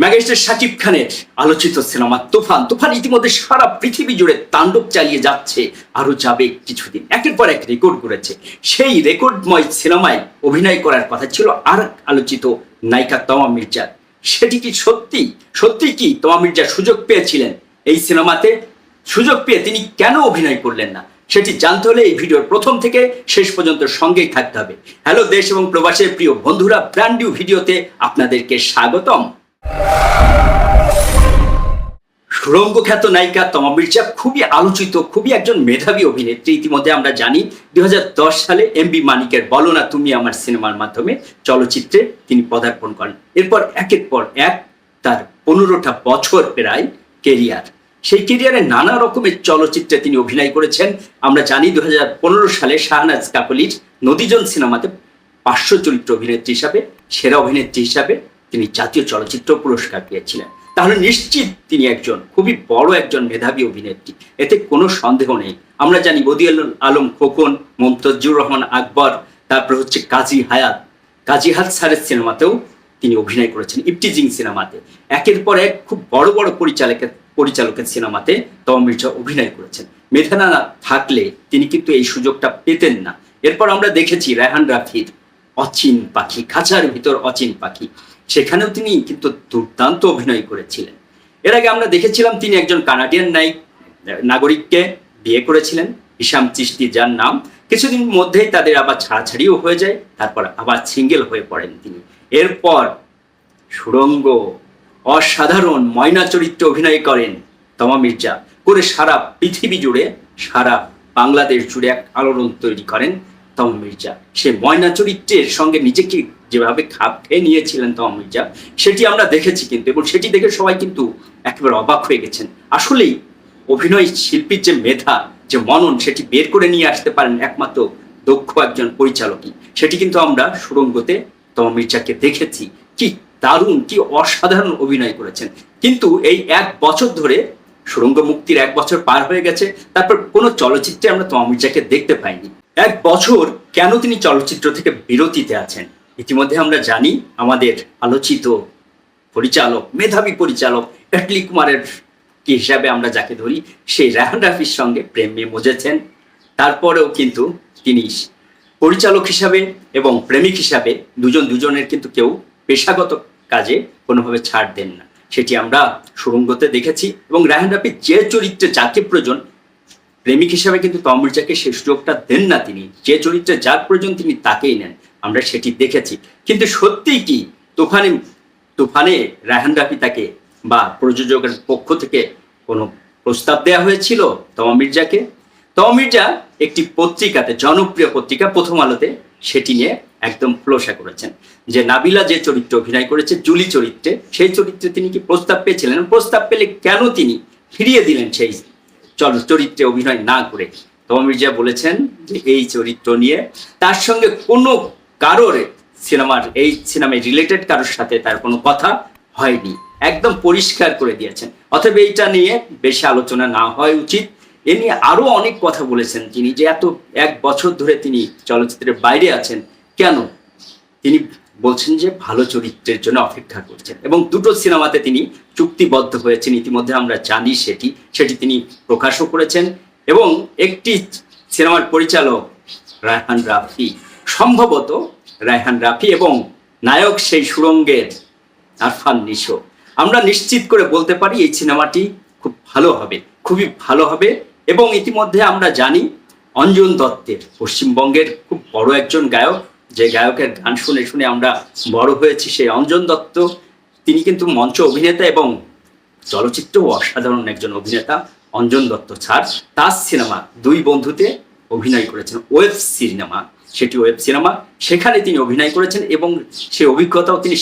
Megastar Shakib খানের আলোচিত cinema তুফান। তুফান ইতিমধ্যে সারা পৃথিবী জুড়ে তাণ্ডব চালিয়ে যাচ্ছে আরও যাবে কিছুদিন। একের পর এক রেকর্ড করেছে সেই রেকর্ডময় সিনেমায় অভিনয় করার কথা ছিল আর আলোচিত নায়িকা তমা মির্জা। সেটি কি সত্যি? সত্যি কি তমা মির্জা সুযোগ পেয়েছিলেন? এই সিনেমাতে সুযোগ পেয়ে তিনি কেন অভিনয় করলেন না? সেটি জানতে হলে এই ভিডিওর প্রথম থেকে শেষ পর্যন্ত সঙ্গেই থাকতে হবে। হ্যালো দেশ এবং প্রবাসের প্রিয় বন্ধুরা ব্র্যান্ড নিউ ভিডিওতে আপনাদেরকে স্বাগতম। সুরঙ্গ খ্যাত নায়িকা তমা মির্জা খুবই আলোচিত, খুবই একজন মেধাবী অভিনেত্রী। ইতিমধ্যে আমরা জানি দুই হাজার দশ সালে এম বি মানিকের বলো না তুমি আমার সিনেমার মাধ্যমে চলচ্চিত্রে তিনি পদার্পণ করেন। এরপর একের পর এক তার পনেরোটা বছর প্রায় কেরিয়ার। সেই কেরিয়ারে নানা রকমের চলচ্চিত্রে তিনি অভিনয় করেছেন। আমরা জানি দুই হাজার পনেরো সালে শাহনাজ কাকলির নদীজন সিনেমাতে পার্শ্ব চরিত্র অভিনেত্রী হিসাবে, সেরা অভিনেত্রী হিসাবে তিনি জাতীয় চলচ্চিত্র পুরস্কার পেয়েছিলেন। তাহলে নিশ্চিত তিনি একজন, খুবই বড় একজন মেধাবী অভিনেত্রী। এতে কোনো সন্দেহ নেই। আমরা জানি বদিউল আলম খোকন, মমতাজুর রহমান আকবর, তারপর হচ্ছে কাজী হায়াত। কাজী হাত স্যারের সিনেমাতেও তিনি অভিনয় করেছেন ইপটিজিং সিনেমাতে। একের পর এক খুব বড় বড় পরিচালকের পরিচালকের সিনেমাতে তমা মির্জা অভিনয় করেছেন। মেধানা থাকলে তিনি কিন্তু এই সুযোগটা পেতেন না। এরপর আমরা দেখেছি রেহান রাফির অচিন পাখি, খাঁচার ভিতর অচিন পাখি। সেখানেও তিনি কিন্তু দুর্দান্ত অভিনয় করেছিলেন। এর আগে আমরা দেখেছিলাম তিনি একজন কানাডিয়ান নায়িক, নাগরিককে বিয়ে করেছিলেন, হিসাম চিস্তি যার নাম। কিছুদিন মধ্যেই তাদের আবার ছাড়াছাড়িও হয়ে যায়, তারপর আবার সিঙ্গেল হয়ে পড়েন তিনি। এরপর সুরঙ্গ অসাধারণ ময়না চরিত্রে অভিনয় করেন তমা মির্জা। করে সারা পৃথিবী জুড়ে, সারা বাংলাদেশ জুড়ে এক আলোড়ন তৈরি করেন তমা মির্জা। সে ময়না চরিত্রের সঙ্গে নিজেকে যেভাবে খাপ খেয়ে নিয়েছিলেন তমা মির্জা, সেটি আমরা দেখেছি কিন্তু এবং সেটি দেখে সবাই কিন্তু একেবারে অবাক হয়ে গেছেন। আসলেই অভিনয় শিল্পীর যে মেধা, যে মনন, সেটি বের করে নিয়ে আসতে পারেন একমাত্র দক্ষ একজন পরিচালকই। সেটি কিন্তু আমরা সুরঙ্গতে তমা মির্জাকে দেখেছি। কি দারুণ, কি অসাধারণ অভিনয় করেছেন। কিন্তু এই এক বছর ধরে সুরঙ্গ মুক্তির এক বছর পার হয়ে গেছে, তারপর কোনো চলচ্চিত্রে আমরা তমা মির্জাকে দেখতে পাইনি। এক বছর কেন তিনি চলচ্চিত্র থেকে বিরতিতে আছেন? ইতিমধ্যে আমরা জানি আমাদের আলোচিত পরিচালক, মেধাবী পরিচালক এটলি কুমারের কি হিসাবে আমরা যাকে ধরি, সেই রাহান রাফির সঙ্গে প্রেমে মজেছেন। তারপরেও কিন্তু তিনি পরিচালক হিসাবে এবং প্রেমিক হিসাবে দুজন দুজনের কিন্তু কেউ পেশাগত কাজে কোনোভাবে ছাড় দেন না। সেটি আমরা সুরঙ্গতে দেখেছি এবং রাহান রাফির যে চরিত্রে যাকে প্রয়োজন, প্রেমিক হিসাবে কিন্তু তমির্জাকে সেই সুযোগটা দেন না তিনি। যে চরিত্রে যার প্রয়োজন তিনি তাকেই নেন। আমরা সেটি দেখেছি। কিন্তু সত্যিই কি তুফানে তুফানে রায়হান রাফি তাকে বা প্রযোজকের পক্ষ থেকে কোনো প্রস্তাব দেওয়া হয়েছিল তমা মির্জাকে? তমা মির্জা একটি পত্রিকাতে, জনপ্রিয় পত্রিকা প্রথম আলোতে সেটি নিয়ে একদম খোলসা করেছেন যে নাবিলা যে চরিত্রে অভিনয় করেছে, জুলি চরিত্রে, সেই চরিত্রে তিনি কি প্রস্তাব পেয়েছিলেন? প্রস্তাব পেলে কেন তিনি ফিরিয়ে দিলেন সেই চরিত্রে অভিনয় না করে? তমা মির্জা বলেছেন যে এই চরিত্র নিয়ে তার সঙ্গে কোনো কারোর সিনেমার, এই সিনেমায় রিলেটেড কারোর সাথে তার কোনো কথা হয়নি। একদম পরিষ্কার করে দিয়েছেন। অতএব এইটা নিয়ে বেশি আলোচনা না হয় উচিত। এ নিয়ে আরও অনেক কথা বলেছেন তিনি যে এত এক বছর ধরে তিনি চলচ্চিত্রের বাইরে আছেন। কেন? তিনি বলছেন যে ভালো চরিত্রের জন্য অপেক্ষা করছেন এবং দুটো সিনেমাতে তিনি চুক্তিবদ্ধ হয়েছেন। ইতিমধ্যে আমরা জানি সেটি সেটি তিনি প্রকাশও করেছেন এবং একটি সিনেমার পরিচালক রায়হান রাফি সম্ভবত রায়হান রাফি এবং নায়ক সেই সুরঙ্গের আরফান নিশো। আমরা নিশ্চিত করে বলতে পারি এই সিনেমাটি খুব ভালো হবে, খুবই ভালো হবে এবং ইতিমধ্যে আমরা জানি অঞ্জন দত্তের পশ্চিমবঙ্গের খুব বড় একজন গায়ক, যে গায়কের গান শুনে শুনে আমরা বড় হয়েছি সেই অঞ্জন দত্ত। তিনি কিন্তু মঞ্চ অভিনেতা এবং চলচ্চিত্রও অসাধারণ একজন অভিনেতা, অঞ্জন দত্ত ছাড়। তার সিনেমা দুই বন্ধুতে অভিনয় করেছেন, ওয়েব সিনেমা। সেটি ওয়েব সিনেমা সেখানে তিনি অভিনয় করেছেন এবং সেই অভিজ্ঞতাও তিনি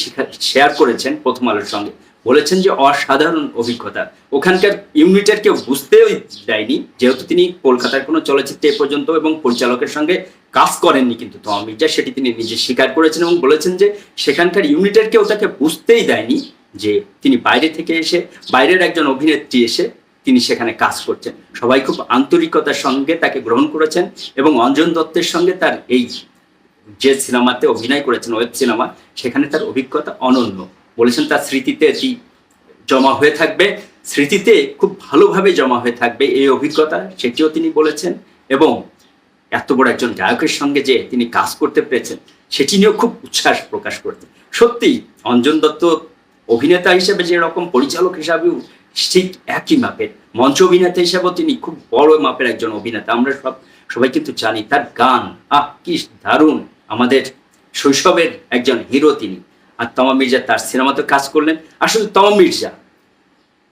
শেয়ার করেছেন প্রথম আলোর সঙ্গে। বলেছেন যে অসাধারণ অভিজ্ঞতা। ওখানকার ইউনিটের কেউ বুঝতেও দেয়নি। যেহেতু তিনি কলকাতার কোনো চলচ্চিত্রে পর্যন্ত এবং পরিচালকের সঙ্গে কাজ করেননি কিন্তু তমা মির্জা সেটি তিনি নিজে স্বীকার করেছেন এবং বলেছেন যে সেখানকার ইউনিটের কেউ তাকে বুঝতেই দেয়নি যে তিনি বাইরে থেকে এসে, বাইরের একজন অভিনেত্রী এসে তিনি সেখানে কাজ করছেন। সবাই খুব আন্তরিকতার সঙ্গে তাকে গ্রহণ করেছেন এবং অঞ্জন দত্তের সঙ্গে তার এই যে সিনেমাতে অভিনয় করেছেন, ওয়েব সিনেমা, সেখানে তার অভিজ্ঞতা অনন্য। বলেছেন তার স্মৃতিতে এটি জমা হয়ে থাকবে। স্মৃতিতে খুব ভালোভাবে জমা হয়ে থাকবে এই অভিজ্ঞতা, সেটিও তিনি বলেছেন। এবং এত বড় একজন গায়কের সঙ্গে যে তিনি কাজ করতে পেরেছেন, সেটি নিয়েও খুব উচ্ছ্বাস প্রকাশ করতেন সত্যি অঞ্জন দত্ত অভিনেতা হিসেবে যে রকম পরিচালক হিসাবেও ঠিক একই মাপের। মঞ্চ অভিনেতা হিসাবেও তিনি খুব বড় মাপের একজন অভিনেতা। আমরা সব, সবাই কিন্তু জানি তার গান। আহ, কি দারুণ। আমাদের শৈশবের একজন হিরো তিনি। আর তমা মির্জা তার সিনেমাতে কাজ করলেন। আসলে তমা মির্জা,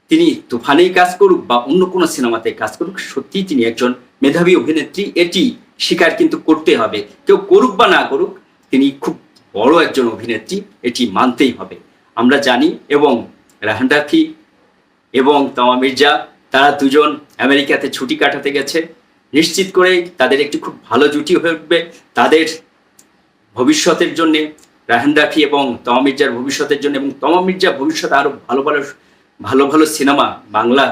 তিনি তুফানেই কাজ করুক বা অন্য কোনো সিনেমাতে কাজ করুক, সত্যিই তিনি একজন মেধাবী অভিনেত্রী। এটি স্বীকার কিন্তু করতে হবে। কেউ করুক বা না করুক, তিনি খুব বড় একজন অভিনেত্রী। এটি মানতেই হবে। আমরা জানি এবং রাহান রাফি এবং তমা মির্জা, তারা দুজন আমেরিকাতে ছুটি কাটাতে গেছে। নিশ্চিত করে তাদের একটি খুব ভালো জুটি হয়ে উঠবে। তাদের ভবিষ্যতের জন্যে রাহান রাফি এবং তমা মির্জার ভবিষ্যতের জন্য এবং তমা মির্জা ভবিষ্যতে আরও ভালো ভালো ভালো ভালো সিনেমা, বাংলা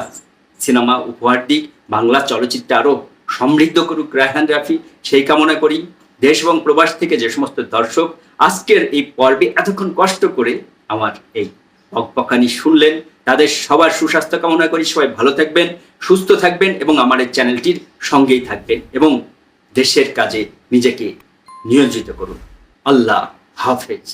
সিনেমা উপহার দিক, বাংলা চলচ্চিত্রে আরও সমৃদ্ধ করুক রায়হান রাফি সেই কামনা করি। দেশ এবং প্রবাস থেকে যে সমস্ত দর্শক, আজকের এই পর্বে এতক্ষণ কষ্ট করে আমার এই বকবকানি শুনলেন। তাদের সবার সুস্বাস্থ্য কামনা করি। সবাই ভালো থাকবেন, সুস্থ থাকবেন এবং আমার এই চ্যানেলটির সঙ্গেই থাকবেন এবং দেশের কাজে নিজেকে নিয়োজিত করুন। আল্লাহ হাফেজ।